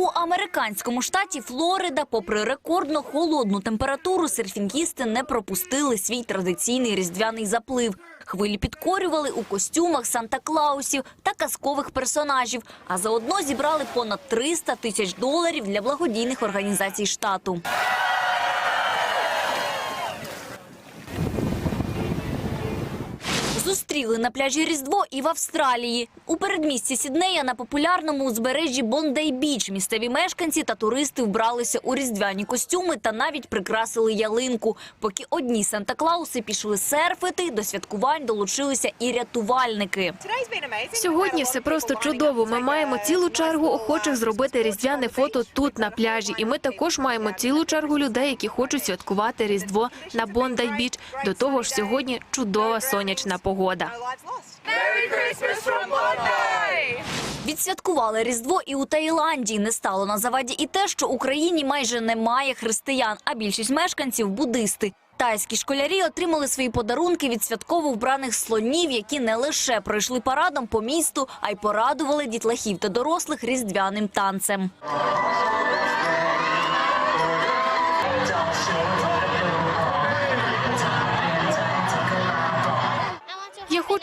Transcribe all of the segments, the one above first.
У американському штаті Флорида, попри рекордно холодну температуру, серфінгісти не пропустили свій традиційний різдвяний заплив. Хвилі підкорювали у костюмах Санта-Клаусів та казкових персонажів, а заодно зібрали понад 300 тисяч доларів для благодійних організацій штату. Зустріли на пляжі Різдво і в Австралії. У передмісті Сіднея на популярному узбережжі Бондей-Біч місцеві мешканці та туристи вбралися у різдвяні костюми та навіть прикрасили ялинку. Поки одні Санта-Клауси пішли серфити, до святкувань долучилися і рятувальники. Сьогодні все просто чудово. Ми маємо цілу чергу охочих зробити різдвяне фото тут на пляжі. І ми також маємо цілу чергу людей, які хочуть святкувати Різдво на Бондай-Біч. До того ж, сьогодні чудова сонячна погода. Відсвяткували Різдво і у Таїланді. Не стало на заваді і те, що в Україні майже немає християн, а більшість мешканців – буддисти. Тайські школярі отримали свої подарунки від святково вбраних слонів, які не лише пройшли парадом по місту, а й порадували дітлахів та дорослих різдвяним танцем.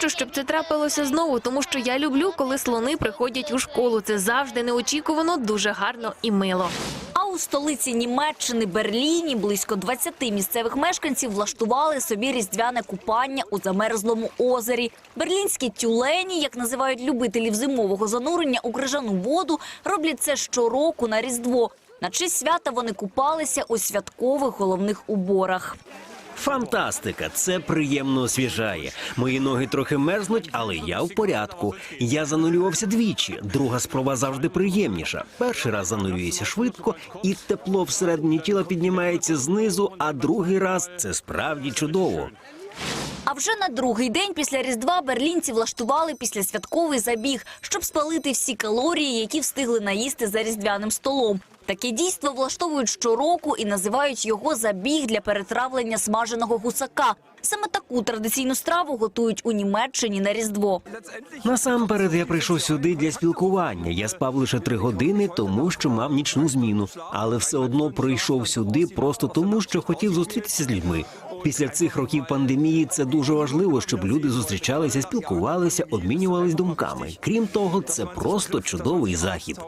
Хочу, щоб це трапилося знову, тому що я люблю, коли слони приходять у школу. Це завжди неочікувано, дуже гарно і мило. А у столиці Німеччини Берліні близько 20 місцевих мешканців влаштували собі різдвяне купання у замерзлому озері. Берлінські тюлені, як називають любителів зимового занурення у крижану воду, роблять це щороку на Різдво. На честь свята вони купалися у святкових головних уборах. Фантастика, це приємно освіжає. Мої ноги трохи мерзнуть, але я в порядку. Я занурювався двічі. Друга спроба завжди приємніша. Перший раз занурююся швидко, і тепло всередині тіла піднімається знизу. А другий раз це справді чудово. А вже на другий день після Різдва берлінці влаштували післясвятковий забіг, щоб спалити всі калорії, які встигли наїсти за різдвяним столом. Таке дійство влаштовують щороку і називають його забіг для перетравлення смаженого гусака. Саме таку традиційну страву готують у Німеччині на Різдво. Насамперед я прийшов сюди для спілкування. Я спав лише три години, тому що мав нічну зміну, але все одно прийшов сюди просто тому, що хотів зустрітися з людьми. Після цих років пандемії це дуже важливо, щоб люди зустрічалися, спілкувалися, обмінювались думками. Крім того, це просто чудовий захід.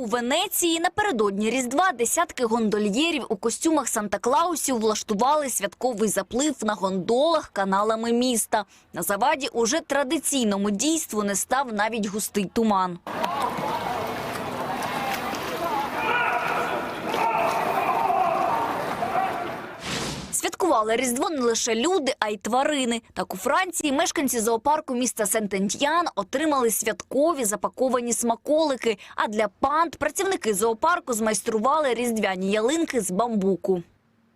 У Венеції напередодні Різдва десятки гондольєрів у костюмах Санта-Клаусів влаштували святковий заплив на гондолах каналами міста. На заваді уже традиційному дійству не став навіть густий туман. Святкували Різдво не лише люди, а й тварини. Так у Франції мешканці зоопарку міста Сент-Ентьян отримали святкові запаковані смаколики. А для панд працівники зоопарку змайстрували різдвяні ялинки з бамбуку.